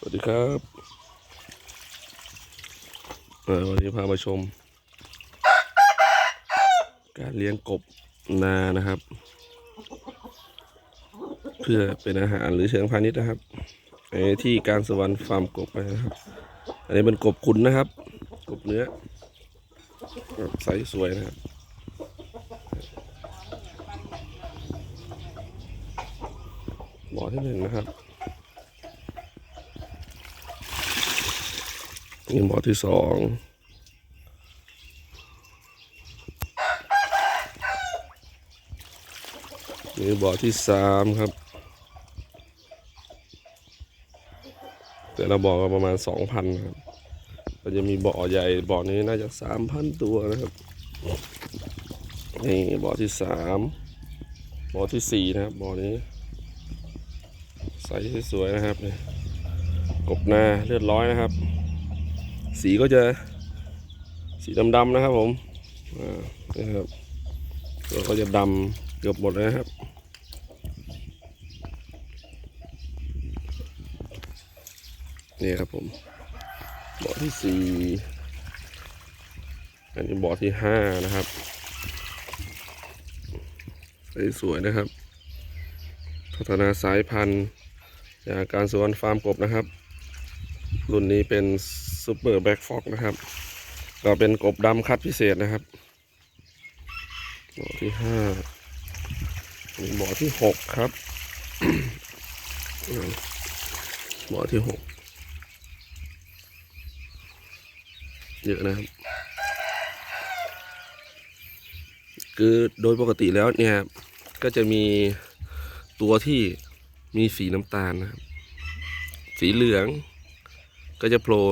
สวัสดีครับวันนี้พามาชม การเลี้ยงกบนานะครับ เพื่อเป็นอาหารหรือเชิงพาณิชย์นะครับในที่การสวรรค์ฟาร์มกบไปนะครับ อันนี้เป็นกบขุนนะครับ กบเนื้อแบบใสสวยนะครับบ่อที่หนึ่งนะครับ นี่บ่อที่สองนี่บ่อที่สามครับ แต่ละบ่อก็ประมาณสองพันครับก็จะมีบ่อใหญ่บ่อนี้น่าจะสามพันตัวนะครับนี่บ่อที่สามบ่อที่สี่นะครับบ่อนี้ใสสวยๆนะครับกบหน้าเลือดร้อยนะครับ สีก็จะสีดำๆนะครับผมนี่ครับตัวก็จะดำเกือบหมดนะครับ นี่ครับผมบ่อที่สี่อันนี้บ่อที่ห้านะครับสวยๆนะครับ พัฒนาสายพันธุ์จากการสวนฟาร์มกบนะครับ รุ่นนี้เป็น ซูเปอร์แบ็กฟอกนะครับ ก็เป็นกบดำคัดพิเศษนะครับบ่อที่ห้านี่บ่อที่หกครับบ่อที่หกเยอะนะครับ คือโดยปกติแล้วเนี่ย ก็จะมีตัวที่มีสีน้ำตาลนะครับ สีเหลืองก็จะโผล่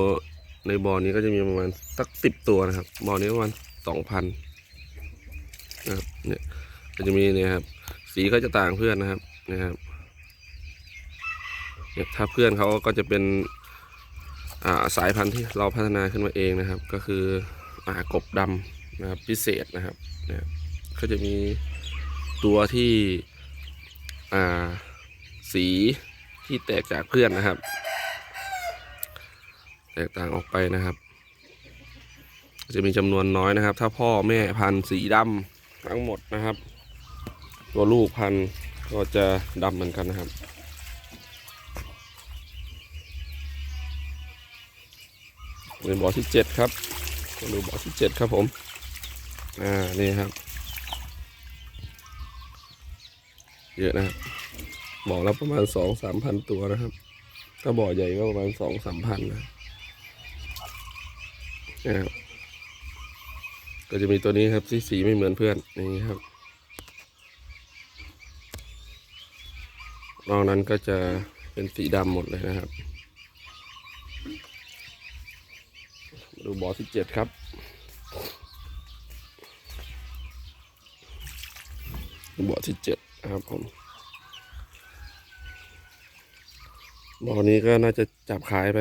ในบ่อนี้ก็จะมีประมาณสักสิบตัวนะครับบ่อนี้ประมาณสองพันนะครับเนี่ยก็จะมีเนี่ยครับ สีก็จะต่างเพื่อนนะครับนะครับเนี่ยถ้าเพื่อนเขาก็จะเป็นอ่าสายพันธุ์ที่เราพัฒนาขึ้นมาเองนะครับ ก็คืออ่ากบดำนะครับพิเศษนะครับเนี่ยก็จะมีตัวที่อ่าสีที่แตกจากเพื่อนนะครับ แตกต่างออกไปนะครับ จะมีจำนวนน้อยนะครับ ถ้าพ่อแม่พันธุ์สีดำทั้งหมดนะครับ ตัวลูกพันธุ์ก็จะดำเหมือนกันนะครับเป็นบ่อที่เจ็ดครับมาดูบ่อที่เจ็ดครับผม อ่า นี่ครับ เยอะนะครับ บ่อละประมาณสองสามพันตัวนะครับ ถ้าบ่อใหญ่ก็ประมาณสองสามพันนะ นะครับก็จะมีตัวนี้ครับที่สีไม่เหมือนเพื่อนนี่ครับนอกนั้นก็จะเป็นสีดำหมดเลยนะครับ ดูบ่อที่เจ็ดครับ บ่อที่เจ็ดนะครับผมบ่อนี้ก็น่าจะจับขายไป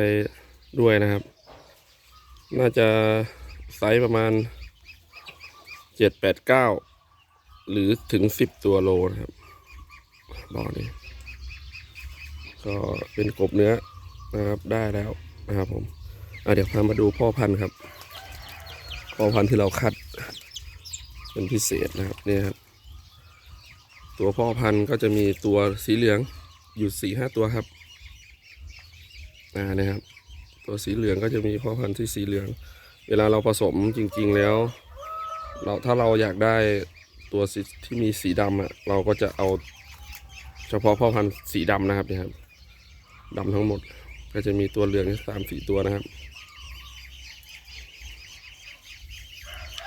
ด้วยนะครับ น่าจะไซส์ประมาณเจ็ดแปดเก้าหรือถึงสิบตัวโลนะครับบ่อนี้ก็เป็นกบเนื้อนะครับได้แล้วนะครับผมเดี๋ยวพามาดูพ่อพันธุ์ครับ พ่อพันธุ์ที่เราคัด เป็นพิเศษนะครับเนี่ยครับ ตัวพ่อพันธุ์ก็จะมีตัวสีเหลืองอยู่สี่ห้าตัวครับ อ่านะครับ ตัวสีเหลืองก็จะมีพ่อพันธุ์ที่สีเหลือง เวลาเราผสมจริงๆแล้ว เราถ้าเราอยากได้ตัวที่มีสีดำอะเราก็จะเอาเฉพาะพ่อพันธุ์สีดำนะครับนี่ครับดำทั้งหมดก็จะมีตัวเหลืองสามสี่ตัวนะครับ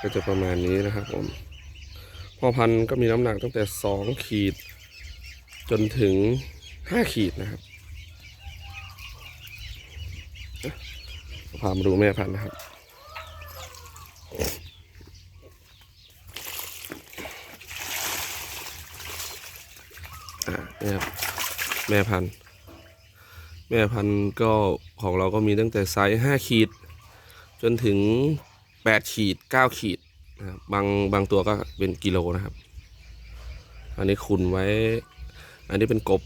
ก็จะประมาณนี้นะครับผมพ่อพันธุ์ก็มีน้ำหนักตั้งแต่สองขีดจนถึงห้าขีดนะครับ พามาดูแม่พันธุ์นะครับ อ่านี่ครับแม่พันธุ์ แม่พันธุ์ก็ของเราก็มีตั้งแต่ไซส์ห้าขีด จนถึงแปดขีดเก้าขีดนะครับบางบางตัวก็เป็นกิโลนะครับ อันนี้คุณไว้ อันนี้เป็นกบ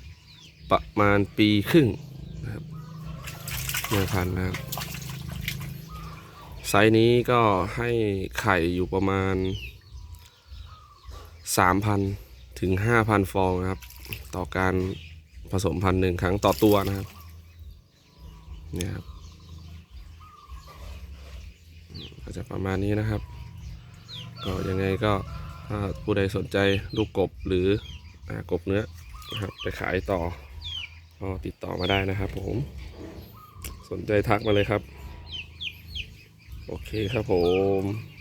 ประมาณปีครึ่งนะครับแม่พันธุ์นะครับ ไซส์นี้ก็ให้ไข่อยู่ประมาณ 3,000 ถึง 5,000 ฟองนะครับ ต่อการผสมพันธุ์หนึ่งครั้งต่อตัวนะครับเนี่ยครับอืมก็จะประมาณนี้นะครับ ก็ยังไงก็ถ้าผู้ใดสนใจลูกกบหรืออกบเนื้อนะครับไปขายต่อก็ติดต่อมาได้นะครับผม สนใจทักมาเลยครับ โอเคครับผม